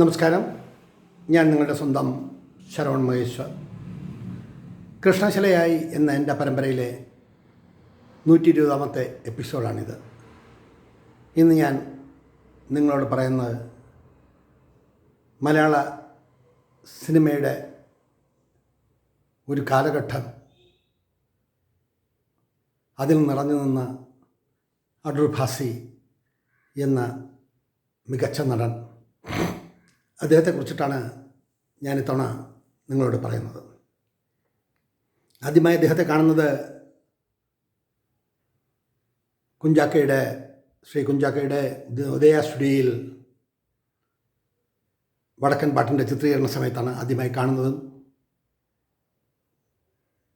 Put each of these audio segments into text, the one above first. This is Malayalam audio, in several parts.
നമസ്കാരം. ഞാൻ നിങ്ങളുടെ സ്വന്തം ശരവൺ മഹേശ്വർ. കൃഷ്ണശിലയായി എന്ന എന്റെ പരമ്പരയിലെ നൂറ്റി ഇരുപതാമത്തെ എപ്പിസോഡാണിത്. ഇന്ന് ഞാൻ നിങ്ങളോട് പറയുന്നത് മലയാള സിനിമയുടെ ഒരു കാലഘട്ടം അതിൽ നിറഞ്ഞു നിന്ന അടൂർ ഭാസി എന്ന മികച്ച നടൻ അദ്ദേഹത്തെക്കുറിച്ചിട്ടാണ് ഞാൻ ഇത്തവണ നിങ്ങളോട് പറയുന്നത്. ആദ്യമായി അദ്ദേഹത്തെ കാണുന്നത് കുഞ്ചാക്കയുടെ ശ്രീ കുഞ്ചാക്കയുടെ ഉദയ സ്റ്റുഡിയോയിൽ വടക്കൻ പാട്ടിന്റെ ചിത്രീകരണ സമയത്താണ് ആദ്യമായി കാണുന്നതും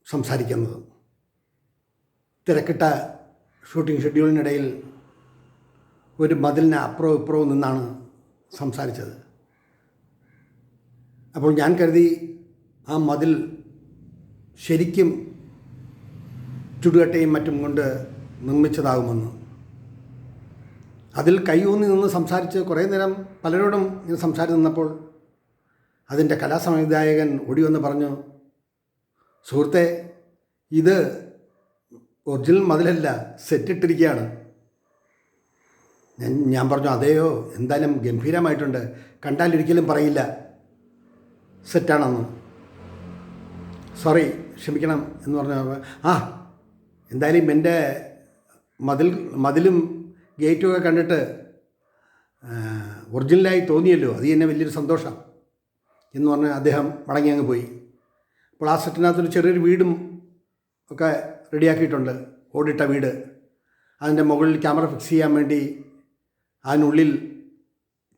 സംസാരിക്കുന്നതും. തിരക്കിട്ട ഷൂട്ടിംഗ് ഷെഡ്യൂളിനിടയിൽ ഒരു മതിലിന് അപ്പുറവും ഇപ്പുറവും നിന്നാണ് സംസാരിച്ചത്. അപ്പോൾ ഞാൻ കരുതി ആ മതിൽ ശരിക്കും ചുടുകട്ടയും മറ്റും കൊണ്ട് നിർമ്മിച്ചതാകുമെന്ന്. അതിൽ കൈയൂന്നി നിന്ന് സംസാരിച്ച് കുറേ നേരം പലരോടും ഇങ്ങനെ സംസാരിച്ച് നിന്നപ്പോൾ അതിന്റെ കലാസംവിധായകൻ ഓടി വന്ന് പറഞ്ഞു സുഹൃത്തെ ഇത് ഒറിജിനൽ മതിലല്ല സെറ്റിട്ടിരിക്കുകയാണ് ഞാൻ ഞാൻ പറഞ്ഞു അതെയോ? എന്തായാലും ഗംഭീരമായിട്ടുണ്ട്. കണ്ടാൽ ഒരിക്കലും പറയില്ല. സെറ്റാണെന്ന്. സോറി ക്ഷമിക്കണം എന്ന് പറഞ്ഞ ആ എന്തായാലും എന്റെ മതിൽ മതിലും ഗേറ്റുമൊക്കെ കണ്ടിട്ട് ഒറിജിനലായി തോന്നിയല്ലോ. അത് തന്നെ വലിയൊരു സന്തോഷം എന്ന് പറഞ്ഞ് അദ്ദേഹം മടങ്ങി അങ്ങ് പോയി. അപ്പോൾ ആ സെറ്റിനകത്തൊരു ചെറിയൊരു വീടും ഒക്കെ റെഡിയാക്കിയിട്ടുണ്ട്. ഓടിട്ട വീട്. അതിന്റെ മുകളിൽ ക്യാമറ ഫിക്സ് ചെയ്യാൻ വേണ്ടി അതിനുള്ളിൽ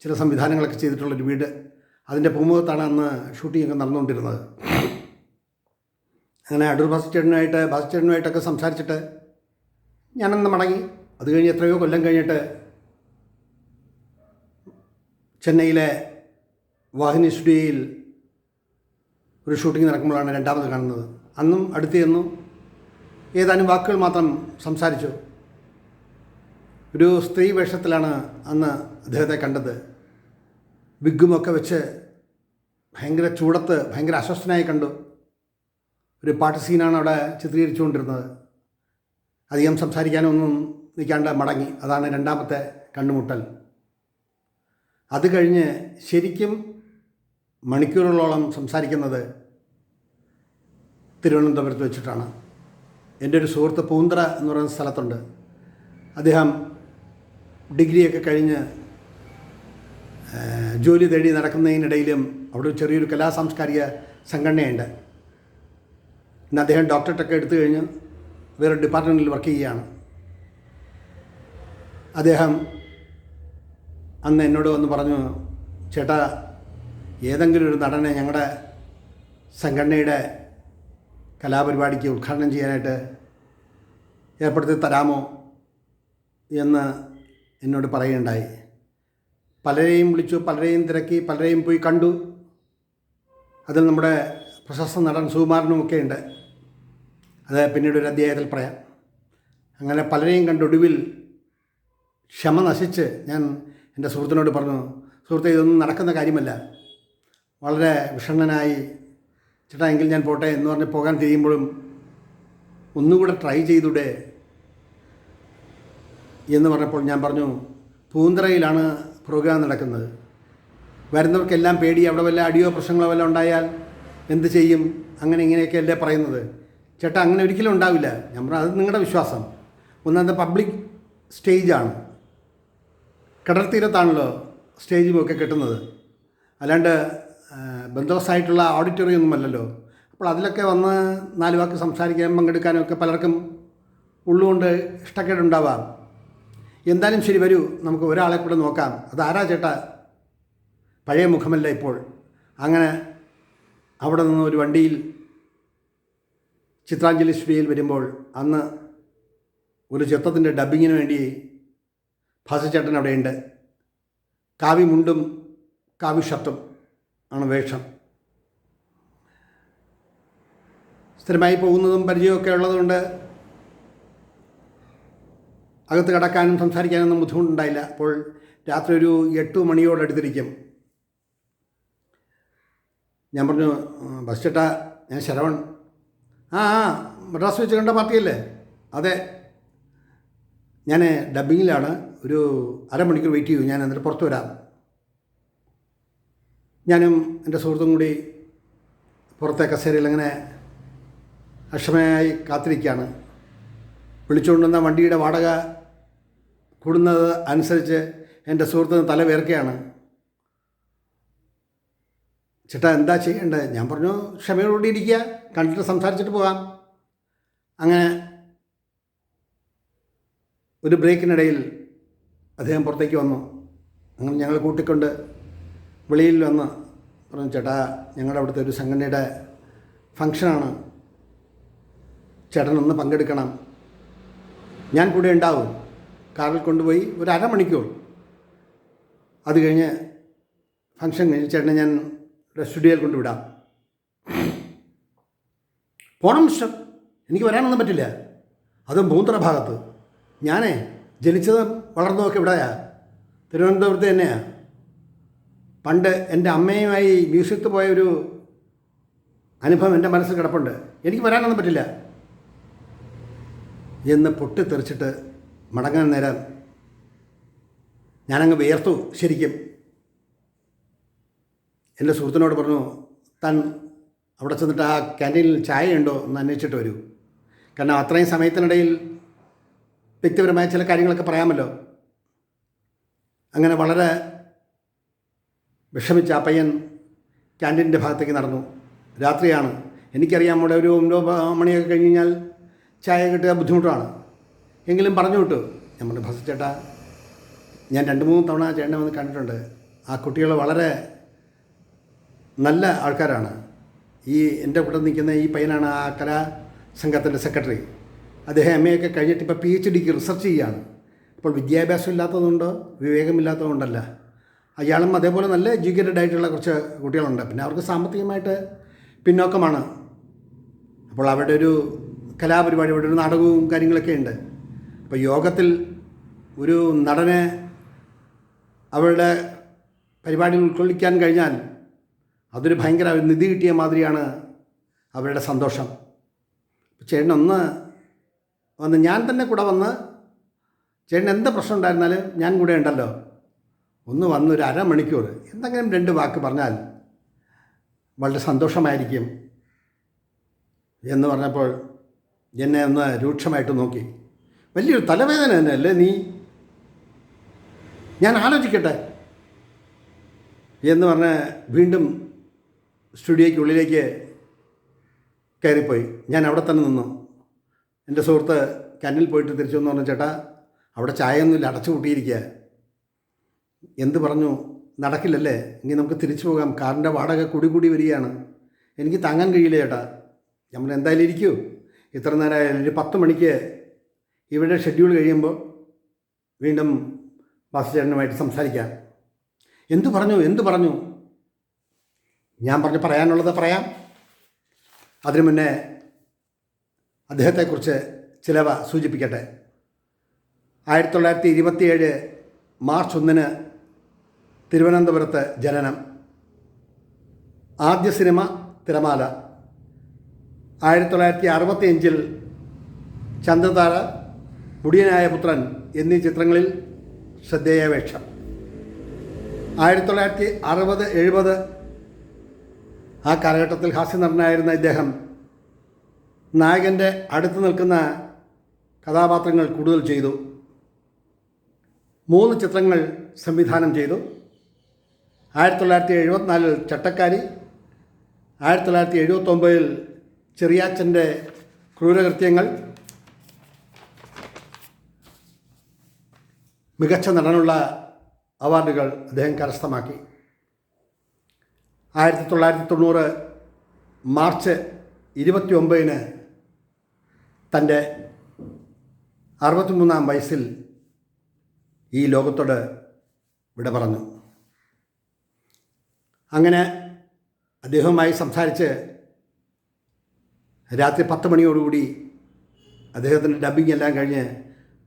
ചില സംവിധാനങ്ങളൊക്കെ ചെയ്തിട്ടുള്ളൊരു വീട്. അതിന്റെ പൂമുഖത്താണ് അന്ന് ഷൂട്ടിംഗ് ഒക്കെ നടന്നുകൊണ്ടിരുന്നത്. അങ്ങനെ അടൂർ ബാസിച്ചേട്ടനുമായിട്ട് ബാസിച്ചേട്ടനുമായിട്ടൊക്കെ സംസാരിച്ചിട്ട് ഞാനന്ന് മടങ്ങി. അത് കഴിഞ്ഞ് എത്രയോ കൊല്ലം കഴിഞ്ഞിട്ട് ചെന്നൈയിലെ വാഹിനി സ്റ്റുഡിയോയിൽ ഒരു ഷൂട്ടിംഗ് നടക്കുമ്പോഴാണ് രണ്ടാമത് കാണുന്നത്. അന്നും അടുത്ത് ചെന്നു. ഏതാനും വാക്കുകൾ മാത്രം സംസാരിച്ചു. ഒരു സ്ത്രീ വേഷത്തിലാണ് അന്ന് അദ്ദേഹത്തെ കണ്ടത്. വിഗുമൊക്കെ വെച്ച് ഭയങ്കര ചൂടത്ത് ഭയങ്കര അസ്വസ്ഥനായി കണ്ടു. ഒരു പാട്ട് സീനാണ് അവിടെ ചിത്രീകരിച്ചുകൊണ്ടിരുന്നത്. അധികം സംസാരിക്കാനൊന്നും നിൽക്കാണ്ട് മടങ്ങി. അതാണ് രണ്ടാമത്തെ കണ്ണുമുട്ടൽ. അത് കഴിഞ്ഞ് ശരിക്കും മണിക്കൂറുകളോളം സംസാരിക്കുന്നത് തിരുവനന്തപുരത്ത് വെച്ചിട്ടാണ്. എന്റെ ഒരു സുഹൃത്ത് പൂന്തറ എന്ന് പറയുന്ന സ്ഥലത്തുണ്ട്. അദ്ദേഹം ഡിഗ്രിയൊക്കെ കഴിഞ്ഞ് ജോലി തേടി നടക്കുന്നതിനിടയിലും അവിടെ ചെറിയൊരു കലാ സാംസ്കാരിക സംഘടനയുണ്ട്. ഇന്ന് അദ്ദേഹം ഡോക്ടറേറ്റൊക്കെ എടുത്തു കഴിഞ്ഞ് വേറെ ഡിപ്പാർട്ട്മെന്റിൽ വർക്ക് ചെയ്യുകയാണ്. അദ്ദേഹം അന്ന് എന്നോട് വന്ന് പറഞ്ഞു ചേട്ടാ ഏതെങ്കിലും ഒരു നടനെ ഞങ്ങളുടെ സംഘടനയുടെ കലാപരിപാടിക്ക് ഉദ്ഘാടനം ചെയ്യാനായിട്ട് ഏർപ്പെടുത്തി തരാമോ? എന്ന് എന്നോട് പറയുകയുണ്ടായി. പലരെയും വിളിച്ചു പലരെയും തിരക്കി പലരെയും പോയി കണ്ടു. അതിൽ നമ്മുടെ പ്രശസ്ത നടൻ സുകുമാരനും ഒക്കെ ഉണ്ട്. അത് പിന്നീട് ഒരു അധ്യായത്തിൽ പറയാം. അങ്ങനെ പലരെയും കണ്ടൊടുവിൽ ക്ഷമ നശിച്ച് ഞാൻ എന്റെ സുഹൃത്തിനോട് പറഞ്ഞു സുഹൃത്തെ ഇതൊന്നും നടക്കുന്ന കാര്യമല്ല. വളരെ വിഷണ്ണനായി ചേട്ടാ എങ്കിൽ ഞാൻ പോട്ടെ എന്ന് പറഞ്ഞ് പോകാൻ തിരിയുമ്പോഴും ഒന്നുകൂടെ ട്രൈ ചെയ്തൂടെ എന്ന് പറഞ്ഞപ്പോൾ ഞാൻ പറഞ്ഞു പൂന്തറയിലാണ് പ്രോഗ്രാം നടക്കുന്നത്. വരുന്നവർക്കെല്ലാം പേടി അവിടെ വല്ല അടിയോ പ്രശ്നങ്ങളോ വല്ല ഉണ്ടായാൽ എന്ത് ചെയ്യും? അങ്ങനെ ഇങ്ങനെയൊക്കെ അല്ലേ പറയുന്നത്. ചേട്ടാ അങ്ങനെ ഒരിക്കലും ഉണ്ടാവില്ല. പറഞ്ഞു അത് നിങ്ങളുടെ വിശ്വാസം. ഒന്നാമത് പബ്ലിക് സ്റ്റേജാണ്. കടൽ തീരത്താണല്ലോ സ്റ്റേജും ഒക്കെ കിട്ടുന്നത്. അല്ലാണ്ട് ബന്ധവസ്ഥായിട്ടുള്ള ഓഡിറ്റോറിയം ഒന്നുമല്ലല്ലോ അപ്പോൾ അതിലൊക്കെ വന്ന് നാല് വാക്ക് സംസാരിക്കാനും പങ്കെടുക്കാനും ഒക്കെ പലർക്കും ഉള്ളുകൊണ്ട് ഇഷ്ടക്കേടുണ്ടാവാം. എന്തായാലും ശരി വരൂ. നമുക്ക് ഒരാളെ കൂടെ നോക്കാം. അത് ആരാ ചേട്ടാ? പഴയ മുഖമല്ല ഇപ്പോൾ. അങ്ങനെ അവിടെ നിന്ന് ഒരു വണ്ടിയിൽ ചിത്രാഞ്ജലി സ്റ്റുഡിയോയിൽ വരുമ്പോൾ അന്ന് ഒരു ചിത്രത്തിന്റെ ഡബ്ബിങ്ങിന് വേണ്ടി ഭാസിച്ചേട്ടൻ അവിടെയുണ്ട്. കാവി മുണ്ടും കാവി ഷർട്ടും ആണ് വേഷം. സ്ഥിരമായി പോകുന്നതും പരിചയമൊക്കെ ഉള്ളതുകൊണ്ട് അകത്ത് കിടക്കാനും സംസാരിക്കാനൊന്നും ബുദ്ധിമുട്ടുണ്ടായില്ല. അപ്പോൾ രാത്രി ഒരു എട്ട് മണിയോടടുത്തിരിക്കും ഞാൻ പറഞ്ഞു ബസ് ചേട്ടാ ഞാൻ ശരവൺ. ആ ആ മദ്രാസ് വെച്ച് കണ്ട പാർട്ടിയല്ലേ? അതെ. ഞാൻ ഡബിങ്ങിലാണ് ഒരു അരമണിക്കൂർ വെയിറ്റ് ചെയ്യും. ഞാൻ എന്നിട്ട് പുറത്ത് വരാം. ഞാനും എന്റെ സുഹൃത്തും കൂടി പുറത്തെ കസേരയിൽ അങ്ങനെ അക്ഷമയായി കാത്തിരിക്കുകയാണ്. വിളിച്ചുകൊണ്ടുവന്ന വണ്ടിയുടെ വാടക കൂടുന്നത് അനുസരിച്ച് എന്റെ സുഹൃത്തിന് തല വേർക്കുകയാണ് ചേട്ടാ എന്താ ചെയ്യേണ്ടത്? ഞാൻ പറഞ്ഞു ക്ഷമയോടുകൂടി ഇരിക്കുക കണ്ടിട്ട് സംസാരിച്ചിട്ട് പോകാം. അങ്ങനെ ഒരു ബ്രേക്കിനിടയിൽ അദ്ദേഹം പുറത്തേക്ക് വന്നു. അങ്ങനെ ഞങ്ങൾ കൂട്ടിക്കൊണ്ട് വെളിയിൽ വന്ന് പറഞ്ഞു ചേട്ടാ ഞങ്ങളുടെ അവിടുത്തെ ഒരു സംഘടനയുടെ ഫങ്ഷനാണ് ചേട്ടനൊന്ന് പങ്കെടുക്കണം. ഞാൻ കൂടെ ഉണ്ടാവും. കാറിൽ കൊണ്ടുപോയി ഒരു അരമണിക്കൂർ. അത് കഴിഞ്ഞ് ഫംഗ്ഷൻ കഴിഞ്ഞ് ചേട്ടനെ ഞാൻ സ്റ്റുഡിയോയിൽ കൊണ്ടുവിടാം. പോണം മിസ്റ്റർ. എനിക്ക് വരാനൊന്നും പറ്റില്ല. അതും മൂന്നര ഭാഗത്ത് ഞാനേ ജനിച്ചതും വളർന്നതൊക്കെ ഇവിടെയാ. തിരുവനന്തപുരത്ത് തന്നെയാ. പണ്ട് എന്റെ അമ്മയുമായി മ്യൂസിയത്തിൽ പോയ ഒരു അനുഭവം എന്റെ മനസ്സിൽ കിടപ്പുണ്ട്. എനിക്ക് വരാനൊന്നും പറ്റില്ല. എന്ന് പൊട്ടിത്തെറിച്ചിട്ട് മടങ്ങാൻ നേരം ഞാനങ്ങ് വിയർത്തു. ശരിക്കും എന്റെ സുഹൃത്തിനോട് പറഞ്ഞു താൻ അവിടെ ചെന്നിട്ട് ആ ക്യാന്റീനിൽ ചായ ഉണ്ടോ എന്ന് അന്വേഷിച്ചിട്ട് വരൂ. കാരണം അത്രയും സമയത്തിനിടയിൽ വ്യക്തിപരമായ ചില കാര്യങ്ങളൊക്കെ പറയാമല്ലോ. അങ്ങനെ വളരെ വിഷമിച്ച ആ പയ്യൻ ക്യാന്റീനിന്റെ ഭാഗത്തേക്ക് നടന്നു. രാത്രിയാണ്. എനിക്കറിയാം അവിടെ ഒരു ഒമ്പത് മണിയൊക്കെ കഴിഞ്ഞ് കഴിഞ്ഞാൽ ചായ കിട്ടുക ബുദ്ധിമുട്ടാണ്. എങ്കിലും പറഞ്ഞു വിട്ടു. നമ്മുടെ പറഞ്ഞു ഭസ ചേട്ടാ ഞാൻ രണ്ട് മൂന്ന് തവണ ചേട്ടനെ വന്ന് കണ്ടിട്ടുണ്ട്. ആ കുട്ടികൾ വളരെ നല്ല ആൾക്കാരാണ്. ഈ എന്റെ കൂടെ നിൽക്കുന്ന ഈ പയ്യനാണ് ആ കലാ സംഘത്തിന്റെ സെക്രട്ടറി. അദ്ദേഹം എം എ ഒക്കെ കഴിഞ്ഞിട്ട് ഇപ്പോൾ പി എച്ച് ഡിക്ക് റിസർച്ച് ചെയ്യുകയാണ്. അപ്പോൾ വിദ്യാഭ്യാസം ഇല്ലാത്തതുകൊണ്ടോ വിവേകമില്ലാത്തതുകൊണ്ടല്ല അയാളും അതേപോലെ നല്ല എഡ്യൂക്കേറ്റഡ് ആയിട്ടുള്ള കുറച്ച് കുട്ടികളുണ്ട്. പിന്നെ അവർക്ക് സാമ്പത്തികമായിട്ട് പിന്നോക്കമാണ്. അപ്പോൾ അവരുടെ ഒരു കലാപരിപാടി അവിടെ ഒരു നാടകവും കാര്യങ്ങളൊക്കെ ഉണ്ട്. അപ്പോൾ യോഗത്തിൽ ഒരു നടനെ അവരുടെ പരിപാടിയിൽ ഉൾക്കൊള്ളിക്കാൻ കഴിഞ്ഞാൽ അതൊരു ഭയങ്കര നിധി കിട്ടിയ മാതിരിയാണ് അവരുടെ സന്തോഷം. ചേട്ടൻ ഒന്ന് വന്ന് ഞാൻ തന്നെ കൂടെ വന്ന് ചേട്ടൻ എന്ത് പ്രശ്നം ഉണ്ടായിരുന്നാലും ഞാൻ കൂടെ ഉണ്ടല്ലോ. ഒന്ന് വന്ന് ഒരു അരമണിക്കൂർ എന്തെങ്കിലും രണ്ട് വാക്ക് പറഞ്ഞാൽ വളരെ സന്തോഷമായിരിക്കും എന്ന് പറഞ്ഞപ്പോൾ എന്നെ ഒന്ന് രൂക്ഷമായിട്ട് നോക്കി. വലിയൊരു തലവേദന തന്നെ അല്ലേ നീ? ഞാൻ ആലോചിക്കട്ടെ. എന്ന് പറഞ്ഞ് വീണ്ടും സ്റ്റുഡിയോയ്ക്കുള്ളിലേക്ക് കയറിപ്പോയി. ഞാൻ അവിടെ തന്നെ നിന്നു. എന്റെ സുഹൃത്ത് കന്നിൽ പോയിട്ട് തിരിച്ചു എന്ന് പറഞ്ഞ ചേട്ടാ അവിടെ ചായയൊന്നുമില്ല അടച്ചു കൂട്ടിയിരിക്കുക. എന്ത് പറഞ്ഞു? നടക്കില്ലല്ലേ. എങ്കിൽ നമുക്ക് തിരിച്ചു പോകാം. കാറിന്റെ വാടക കൂടി കൂടി വരികയാണ്. എനിക്ക് താങ്ങാൻ കഴിയില്ല ചേട്ടാ. നമ്മൾ എന്തായാലും ഇരിക്കൂ. ഇത്ര നേരം ഒരു പത്ത് മണിക്ക് ഇവിടെ ഷെഡ്യൂൾ കഴിയുമ്പോൾ വീണ്ടും വാസുചേട്ടനുമായിട്ട് സംസാരിക്കാം. എന്തു പറഞ്ഞു? എന്തു പറഞ്ഞു? ഞാൻ പറഞ്ഞു പറയാനുള്ളത് പറയാം. അതിനു മുന്നേ അദ്ദേഹത്തെക്കുറിച്ച് ചിലവ സൂചിപ്പിക്കട്ടെ. ആയിരത്തി തൊള്ളായിരത്തി ഇരുപത്തിയേഴ് മാർച്ച് ഒന്നിന് തിരുവനന്തപുരത്ത് ജനനം. ആദ്യ സിനിമ തിരമാല. ആയിരത്തി തൊള്ളായിരത്തി അറുപത്തിയഞ്ചിൽ ചന്ദ്രതാര മുടിയനായ പുത്രൻ എന്നീ ചിത്രങ്ങളിൽ ശ്രദ്ധേയ വേഷം ആയിരത്തി തൊള്ളായിരത്തി അറുപത് എഴുപത് ആ കാലഘട്ടത്തിൽ ഹാസ്യനടനായിരുന്ന ഇദ്ദേഹം നായകന്റെ അടുത്ത് നിൽക്കുന്ന കഥാപാത്രങ്ങൾ കൂടുതൽ ചെയ്തു. മൂന്ന് ചിത്രങ്ങൾ സംവിധാനം ചെയ്തു. ആയിരത്തി തൊള്ളായിരത്തി എഴുപത്തിനാലിൽ ചട്ടക്കാരി ആയിരത്തി തൊള്ളായിരത്തി എഴുപത്തൊമ്പതിൽ ചെറിയാച്ചന്റെ ക്രൂരകൃത്യങ്ങൾ മികച്ച നടനുള്ള അവാർഡുകൾ അദ്ദേഹം കരസ്ഥമാക്കി. ആയിരത്തി തൊള്ളായിരത്തി തൊണ്ണൂറ് മാർച്ച് ഇരുപത്തി ഒമ്പതിന് തന്റെ അറുപത്തിമൂന്നാം വയസ്സിൽ ഈ ലോകത്തോട് വിട പറഞ്ഞു അങ്ങനെ അദ്ദേഹവുമായി സംസാരിച്ച് രാത്രി പത്ത് മണിയോടുകൂടി അദ്ദേഹത്തിന്റെ ഡബ്ബിങ് എല്ലാം കഴിഞ്ഞ്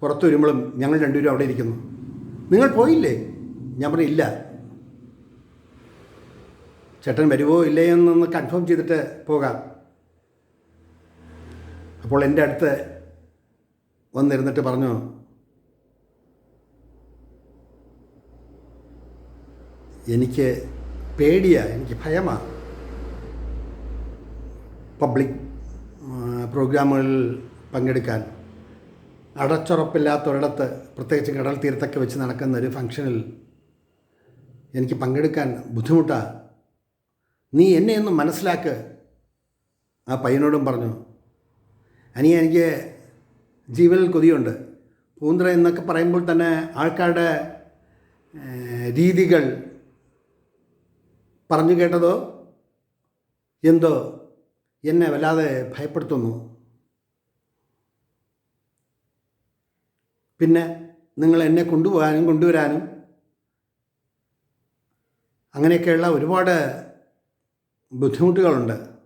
പുറത്തു വരുമ്പോഴും ഞങ്ങൾ രണ്ടുപേരും അവിടെ ഇരിക്കുന്നു. നിങ്ങൾ പോയില്ലേ? ഞാൻ പറഞ്ഞു ഇല്ല. ചേട്ടൻ വരുമോ ഇല്ലേ എന്നൊന്ന് കൺഫേം ചെയ്തിട്ട് പോകാം. അപ്പോൾ എന്റെ അടുത്ത് വന്നിരുന്നിട്ട് പറഞ്ഞു എനിക്ക് പേടിയാണ് എനിക്ക് ഭയമാണ് പബ്ലിക് പ്രോഗ്രാമുകളിൽ പങ്കെടുക്കാൻ. അടച്ചുറപ്പില്ലാത്തൊരിടത്ത് പ്രത്യേകിച്ച് കടൽ തീരത്തൊക്കെ വെച്ച് നടക്കുന്ന ഒരു ഫംഗ്ഷനിൽ എനിക്ക് പങ്കെടുക്കാൻ ബുദ്ധിമുട്ടാണ് നീ എന്നെ ഒന്ന് മനസ്സിലാക്ക്. ആ പയ്യനോടും പറഞ്ഞു അനിയ എനിക്ക് ജീവനിൽ കൊതിയുണ്ട്. പൂന്തറ എന്നൊക്കെ പറയുമ്പോൾ തന്നെ ആൾക്കാരുടെ രീതികൾ പറഞ്ഞു കേട്ടതോ? എന്തോ? എന്നെ വല്ലാതെ ഭയപ്പെടുത്തുന്നു. പിന്നെ നിങ്ങൾ എന്നെ കൊണ്ടുപോകാനും കൊണ്ടുവരാനും. അങ്ങനെയൊക്കെയുള്ള ഒരുപാട് ബുദ്ധിമുട്ടുകളുണ്ട്.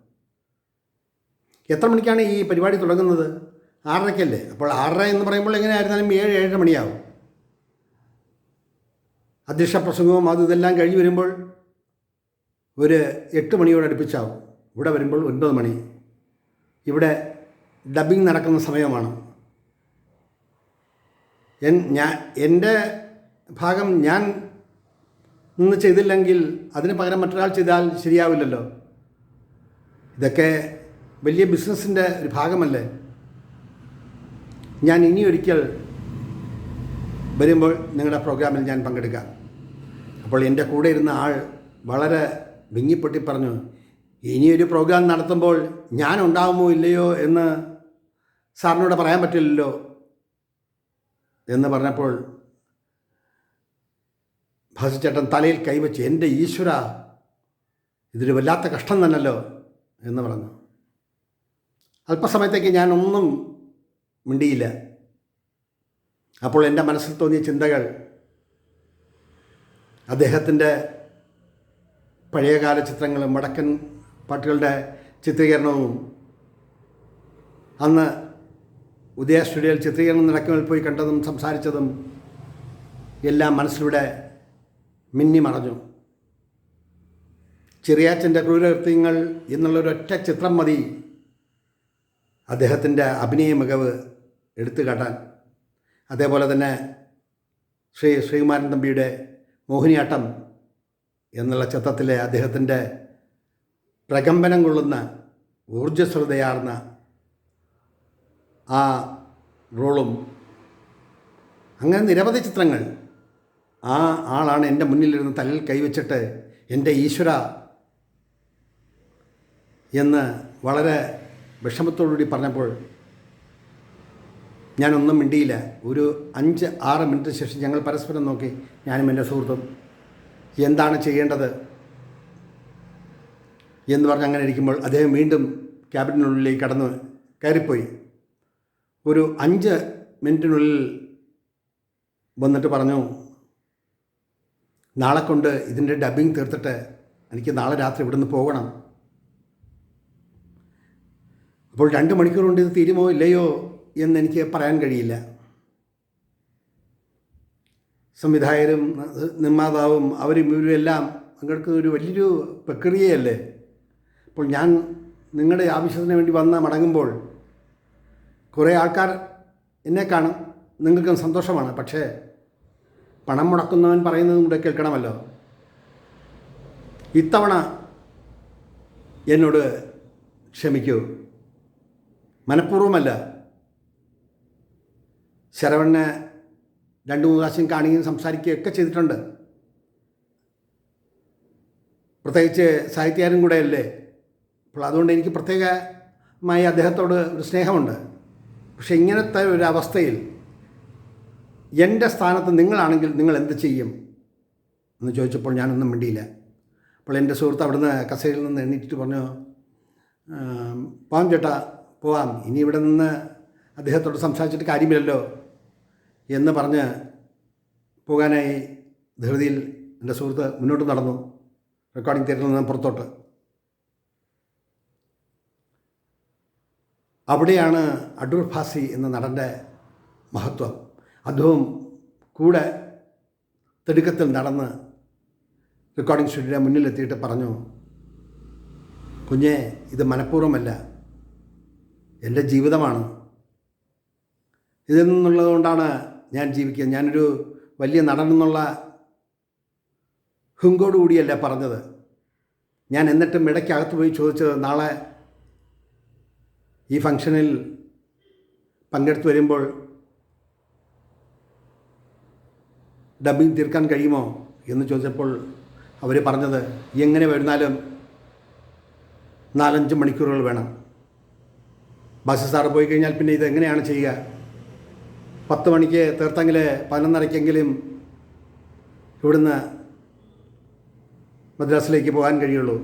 എത്ര മണിക്കാണ് ഈ പരിപാടി തുടങ്ങുന്നത്? ആറരയ്ക്കല്ലേ അപ്പോൾ ആറര എന്ന് പറയുമ്പോൾ എങ്ങനെയായിരുന്നാലും ഏഴ് ഏഴര മണിയാവും. അധ്യക്ഷ പ്രസംഗവും അത് ഇതെല്ലാം കഴിഞ്ഞ് വരുമ്പോൾ ഒരു എട്ട് മണിയോട് അടുപ്പിച്ചാവും. ഇവിടെ വരുമ്പോൾ ഒൻപത് മണി. ഇവിടെ ഡബിങ് നടക്കുന്ന സമയമാണ്. എൻ ഞാൻ എന്റെ ഭാഗം ഞാൻ നിന്ന് ചെയ്തില്ലെങ്കിൽ അതിന് പകരം മറ്റൊരാൾ ചെയ്താൽ ശരിയാവില്ലല്ലോ. ഇതൊക്കെ വലിയ ബിസിനസ്സിന്റെ ഒരു ഭാഗമല്ലേ? ഞാൻ ഇനി ഒരിക്കൽ വരുമ്പോൾ നിങ്ങളുടെ പ്രോഗ്രാമിൽ ഞാൻ പങ്കെടുക്കാം. അപ്പോൾ എന്റെ കൂടെ ഇരുന്ന ആൾ വളരെ വിങ്ങിപ്പൊട്ടി പറഞ്ഞു ഇനിയൊരു പ്രോഗ്രാം നടത്തുമ്പോൾ ഞാൻ ഉണ്ടാകുമോ ഇല്ലയോ എന്ന് സാറിനോട് പറയാൻ പറ്റില്ലല്ലോ. എന്ന് പറഞ്ഞപ്പോൾ ഭാസിച്ചേട്ടൻ തലയിൽ കൈവച്ച് എന്റെ ഈശ്വര ഇതൊരു വല്ലാത്ത കഷ്ടം തന്നല്ലോ എന്ന് പറഞ്ഞു. അല്പസമയത്തേക്ക് ഞാനൊന്നും മിണ്ടിയില്ല. അപ്പോൾ എന്റെ മനസ്സിൽ തോന്നിയ ചിന്തകൾ അദ്ദേഹത്തിന്റെ പഴയകാല ചിത്രങ്ങളും വടക്കൻ പാട്ടുകളുടെ ചിത്രീകരണവും അന്ന് ഉദയ സ്റ്റുഡിയോയിൽ ചിത്രീകരണം നടക്കുമ്പോൾ പോയി കണ്ടതും സംസാരിച്ചതും എല്ലാം മനസ്സിലൂടെ മിന്നി മറഞ്ഞു. ചെറിയാച്ചന്റെ ക്രൂരകൃത്യങ്ങൾ എന്നുള്ളൊരൊറ്റ ചിത്രം മതി. അദ്ദേഹത്തിന്റെ അഭിനയ മികവ് എടുത്തു കാട്ടാൻ. അതേപോലെ തന്നെ ശ്രീ ശ്രീകുമാരൻ തമ്പിയുടെ മോഹിനിയാട്ടം എന്നുള്ള ചിത്രത്തിലെ അദ്ദേഹത്തിന്റെ പ്രകമ്പനം കൊള്ളുന്ന ഊർജസ്വലതയാർന്ന ആ റോളും അങ്ങനെ നിരവധി ചിത്രങ്ങൾ. ആ ആളാണ് എന്റെ മുന്നിലിരുന്ന് തലയിൽ കൈവച്ചിട്ട് എന്റെ ഈശ്വര എന്ന് വളരെ വിഷമത്തോടുകൂടി പറഞ്ഞപ്പോൾ ഞാനൊന്നും മിണ്ടിയില്ല. ഒരു അഞ്ച് ആറ് മിനിറ്റ് ശേഷം ഞങ്ങൾ പരസ്പരം നോക്കി. ഞാനും എന്റെ സുഹൃത്തും എന്താണ് ചെയ്യേണ്ടത് എന്ന് പറഞ്ഞ് അങ്ങനെ ഇരിക്കുമ്പോൾ അദ്ദേഹം വീണ്ടും ക്യാബിനുള്ളിലേക്ക് കടന്ന് കയറിപ്പോയി. ഒരു അഞ്ച് മിനിറ്റിനുള്ളിൽ വന്നിട്ട് പറഞ്ഞു നാളെ കൊണ്ട് ഇതിന്റെ ഡബിങ് തീർത്തിട്ട് എനിക്ക് നാളെ രാത്രി ഇവിടുന്ന് പോകണം. അപ്പോൾ രണ്ട് മണിക്കൂർ കൊണ്ട് ഇത് തീരുമോ ഇല്ലയോ എന്ന് എനിക്ക് പറയാൻ കഴിയില്ല. സംവിധായകരും നിർമ്മാതാവും അവരും ഇവരും എല്ലാം പങ്കെടുക്കുന്ന ഒരു വലിയൊരു പ്രക്രിയയല്ലേ? അപ്പോൾ ഞാൻ നിങ്ങളുടെ ആവശ്യത്തിന് വേണ്ടി വന്ന മടങ്ങുമ്പോൾ കുറേ ആൾക്കാർ എന്നെ കാണും. നിങ്ങൾക്കും സന്തോഷമാണ്. പക്ഷേ പണം മുടക്കുന്നവൻ പറയുന്നതും കൂടെ കേൾക്കണമല്ലോ. ഇത്തവണ എന്നോട് ക്ഷമിക്കൂ. മനഃപൂർവമല്ല. ശരവണ്ണെ രണ്ട് മൂന്ന് പ്രാവശ്യം കാണുകയും സംസാരിക്കുകയൊക്കെ ചെയ്തിട്ടുണ്ട്. പ്രത്യേകിച്ച് സാഹിത്യകാരൻ കൂടെയല്ലേ. അപ്പോൾ അതുകൊണ്ട് എനിക്ക് പ്രത്യേകമായി അദ്ദേഹത്തോട് ഒരു സ്നേഹമുണ്ട്. പക്ഷേ ഇങ്ങനത്തെ ഒരു അവസ്ഥയിൽ എന്റെ സ്ഥാനത്ത് നിങ്ങളാണെങ്കിൽ നിങ്ങൾ എന്ത് ചെയ്യും? എന്ന് ചോദിച്ചപ്പോൾ ഞാനൊന്നും മിണ്ടിയില്ല. അപ്പോൾ എന്റെ സുഹൃത്ത് അവിടുന്ന് കസേരയിൽ നിന്ന് എണ്ണീറ്റിട്ട് പറഞ്ഞു "ആം, പോവാം ചേട്ടാ പോവാം. ഇനി ഇവിടെ നിന്ന് അദ്ദേഹത്തോട് സംസാരിച്ചിട്ട് കാര്യമില്ലല്ലോ എന്ന് പറഞ്ഞ് പോകാനായി ധൃതിയിൽ എന്റെ സുഹൃത്ത് മുന്നോട്ട് നടന്നു. റെക്കോർഡിംഗ് തിയേറ്ററിൽ നിന്ന് പുറത്തോട്ട്. അവിടെയാണ് അടൂർ ഭാസി എന്ന നടന്റെ മഹത്വം. അദ്ദേഹം കൂടെ തിടുക്കത്തിൽ നടന്ന് റെക്കോർഡിംഗ് സ്റ്റുഡിയോയുടെ മുന്നിലെത്തിയിട്ട് പറഞ്ഞു കുഞ്ഞെ ഇത് മനഃപൂർവമല്ല. എന്റെ ജീവിതമാണ്. ഇതിൽ നിന്നുള്ളതുകൊണ്ടാണ് ഞാൻ ജീവിക്കുന്നത്. ഞാനൊരു വലിയ നടൻ എന്നുള്ള ഹുങ്കോട് പറഞ്ഞത്. ഞാൻ എന്നിട്ടും ഇടയ്ക്കകത്ത് പോയി ചോദിച്ചത് നാളെ ഈ ഫംഗ്ഷനിൽ പങ്കെടുത്ത് വരുമ്പോൾ ഡബിങ് തീർക്കാൻ കഴിയുമോ എന്ന് ചോദിച്ചപ്പോൾ അവർ പറഞ്ഞത് എങ്ങനെ വരുന്നാലും നാലഞ്ച് മണിക്കൂറുകൾ വേണം. ബസ് സാറ് പോയി കഴിഞ്ഞാൽ പിന്നെ ഇത് എങ്ങനെയാണ് ചെയ്യുക? പത്ത് മണിക്ക് തീർത്തെങ്കിൽ പതിനൊന്നരയ്ക്കെങ്കിലും ഇവിടുന്ന് മദ്രാസിലേക്ക് പോകാൻ കഴിയുള്ളൂ.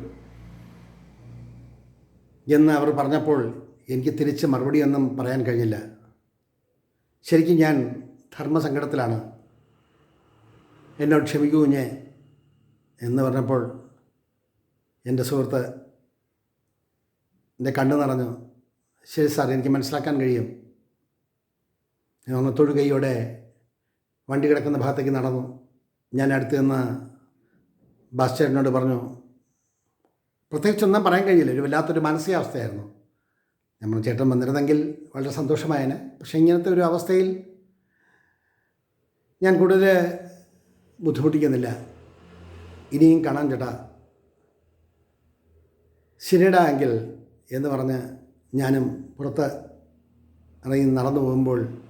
എന്ന് അവർ പറഞ്ഞപ്പോൾ എനിക്ക് തിരിച്ച് മറുപടി ഒന്നും പറയാൻ കഴിഞ്ഞില്ല. ശരിക്കും ഞാൻ ധർമ്മസങ്കടത്തിലാണ്. എന്നോട് ക്ഷമിക്കൂ കുഞ്ഞെ എന്ന് പറഞ്ഞപ്പോൾ എന്റെ സുഹൃത്ത് എന്റെ കണ്ണു നിറഞ്ഞു. ശരി സാർ എനിക്ക് മനസ്സിലാക്കാൻ കഴിയും. ഒന്ന് തൊഴുകൈയോടെ വണ്ടി കിടക്കുന്ന ഭാഗത്തേക്ക് നടന്നു. ഞാൻ അടുത്ത് നിന്ന് ബസ് ചേട്ടനോട് പറഞ്ഞു പ്രത്യേകിച്ചൊന്നും പറയാൻ കഴിയില്ല. ഒരു വല്ലാത്തൊരു മാനസികാവസ്ഥയായിരുന്നു. നമ്മൾ ചേട്ടൻ വന്നിരുന്നെങ്കിൽ വളരെ സന്തോഷമായേനെ. പക്ഷേ ഇങ്ങനത്തെ ഒരു അവസ്ഥയിൽ ഞാൻ കൂടുതൽ ബുദ്ധിമുട്ടിക്കുന്നില്ല. ഇനിയും കാണാൻ ചേട്ടാ. ശരിയടാ എങ്കിൽ എന്ന് പറഞ്ഞ് ഞാനും പുറത്ത് ഇറങ്ങി നടന്നു പോകുമ്പോൾ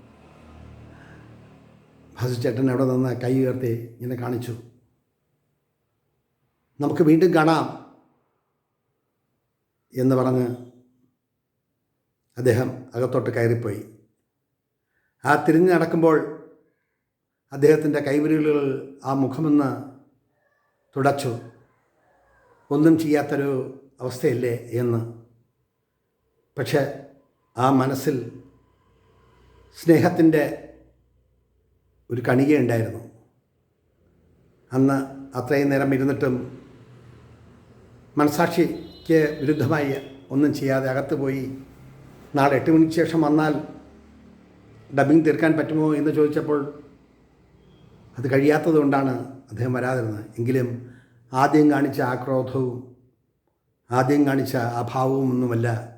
ഭാസുചേട്ടൻ അവിടെ നിന്ന് കൈ ഉയർത്തി ഇങ്ങനെ കാണിച്ചു. നമുക്ക് വീണ്ടും കാണാം എന്ന് പറഞ്ഞ് അദ്ദേഹം അകത്തോട്ട് കയറിപ്പോയി. ആ തിരിഞ്ഞു നടക്കുമ്പോൾ അദ്ദേഹത്തിന്റെ കൈവിരലുകൾ ആ മുഖമെന്ന് തുടച്ചു. ഒന്നും ചെയ്യാത്തൊരു അവസ്ഥയല്ലേ എന്ന്. പക്ഷെ ആ മനസ്സിൽ സ്നേഹത്തിന്റെ ഒരു കണികയുണ്ടായിരുന്നു അന്ന് അത്രയും നേരം ഇരുന്നിട്ടും മനസാക്ഷിക്ക് വിരുദ്ധമായി ഒന്നും ചെയ്യാതെ അകത്ത് പോയി നാളെ എട്ട് മണിക്ക് ശേഷം വന്നാൽ ഡബിങ് തീർക്കാൻ പറ്റുമോ എന്ന് ചോദിച്ചപ്പോൾ അത് കഴിയാത്തതുകൊണ്ടാണ് അദ്ദേഹം വരാതിരുന്നത്. എങ്കിലും ആദ്യം കാണിച്ച ആക്രോധവും ക്രോധവും ആദ്യം കാണിച്ച അഭാവവും ഒന്നുമല്ല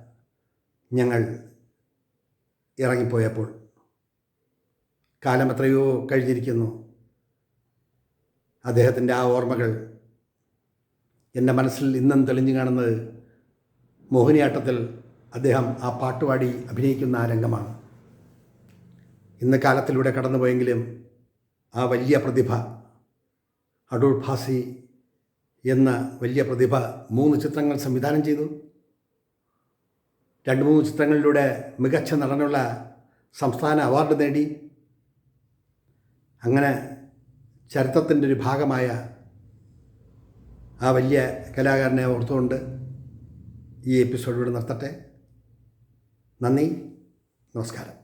ഞങ്ങൾ ഇറങ്ങിപ്പോയപ്പോൾ. കാലം എത്രയോ കഴിഞ്ഞിരിക്കുന്നു. അദ്ദേഹത്തിന്റെ ആ ഓർമ്മകൾ എന്റെ മനസ്സിൽ ഇന്നും തെളിഞ്ഞു കാണുന്നത് മോഹിനിയാട്ടത്തിൽ അദ്ദേഹം ആ പാട്ടുപാടി അഭിനയിക്കുന്ന ആ രംഗമാണ്. ഇന്ന് കാലത്തിലൂടെ കടന്നുപോയെങ്കിലും ആ വലിയ പ്രതിഭ അടൂർ ഭാസി എന്ന വലിയ പ്രതിഭ മൂന്ന് ചിത്രങ്ങൾ സംവിധാനം ചെയ്തു. രണ്ട് മൂന്ന് ചിത്രങ്ങളിലൂടെ മികച്ച നടനുള്ള സംസ്ഥാന അവാർഡ് നേടി. അങ്ങനെ ചരിത്രത്തിന്റെ ഒരു ഭാഗമായ ആ വലിയ കലാകാരനെ ഓർത്തുകൊണ്ട് ഈ എപ്പിസോഡ് ഇവിടെ നിർത്തട്ടെ. നന്ദി നമസ്കാരം